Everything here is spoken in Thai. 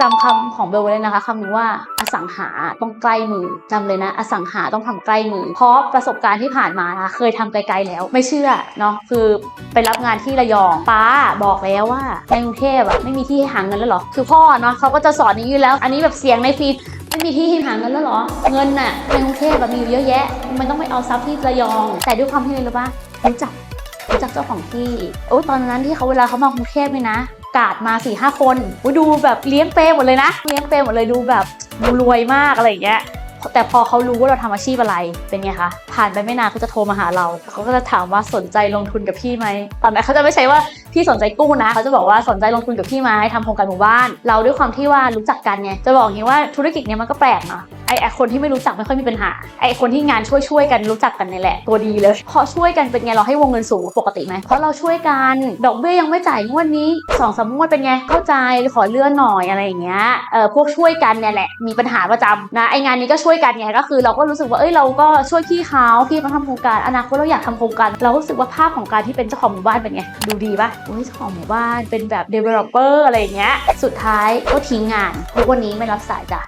จำคำของเบลไว้เลยนะคะคำนี้ว่าอสังหาต้องใกล้มือจำเลยนะ อสังหาต้องทำใกล้มือ เพราะประสบการณ์ที่ผ่านมานะคะเคยทำไกลๆแล้ว ไม่เชื่อเนาะคือไปรับงานที่ระยองป้าบอกแล้วว่าในกรุงเทพอะไม่มีที่ให้หาเงินแล้วหรอคือพ่อเนาะเขาก็จะสอนนี้อยู่แล้ว อันนี้แบบเสียงในฟีดไม่มีที่ให้หาเงินแล้วหรอ เงินน่ะในกรุงเทพแบบมีอยู่เยอะแยะ มันต้องไปเอาทรัพย์ที่ระยอง แต่ด้วยความที่อะไรรู้ปะรู้จักรู้จักเจ้าของที่โอ้ตอนนั้นที่เขาเวลาเขามากรุงเทพเลยนะ กาดมา4ี่ห้าคนดูแบบเลี้ยงเปรย์หมดเลยนะเลี้ยงเปรย์หมดเลยดูแบบดูรวยมากอะไรอย่างเงี้ยแต่พอเขารู้ว่าเราทำอาชีพอะไรเป็นไงคะผ่านไปไม่นานเขาจะโทรมาหาเราเขาก็จะถามว่าสนใจลงทุนกับพี่ไหมตอนนั้นเขาจะไม่ใช่ว่าพี่สนใจกู้นะเขาจะบอกว่าสนใจลงทุนกับพี่ไหมทำโครงการหมู่บ้าน เราด้วยความที่ว่ารู้จักกันไงจะบอกอย่างนี้ว่าธุรกิจเนี้ยมันก็แปลกเนาะ ไอไอคนที่ไม่รู้จักไม่ค่อยมีปัญหา ไอคนที่งานช่วยช่วยๆกันรู้จักกันนี่แหละตัวดีเลย พอช่วยกันเป็นไงเราให้วงเงินสูงปกติไหมเพราะเราช่วยกันดอกเบี้ยยังไม่จ่ายงวดนี้สองสามงวดเป็นไงเข้าใจขอเลื่อนหน่อยอะไรอย่างเงี้ยเออพวกช่วยกันเนี่ยแหละมีปัญหาประจำนะไองานนี้ก็ช่วยกันไงก็คือ เราก็รู้สึกว่าเอ้ยเราก็ช่วยพี่เขาพี่มาทำโครงการอนาคตเราอยากทำโครงการเรารู้สึกว่าภาพของการที่เป็นเจ้าของหมู่บ้านเป็นไงดูดีปะอุ้ยเจ้าของหมู่บ้านเป็นแบบ developer อะไรอย่างเงี้ยสุดท้ายก็ทิ้งงานทุกวันนี้ไม่รับสายจ้ะ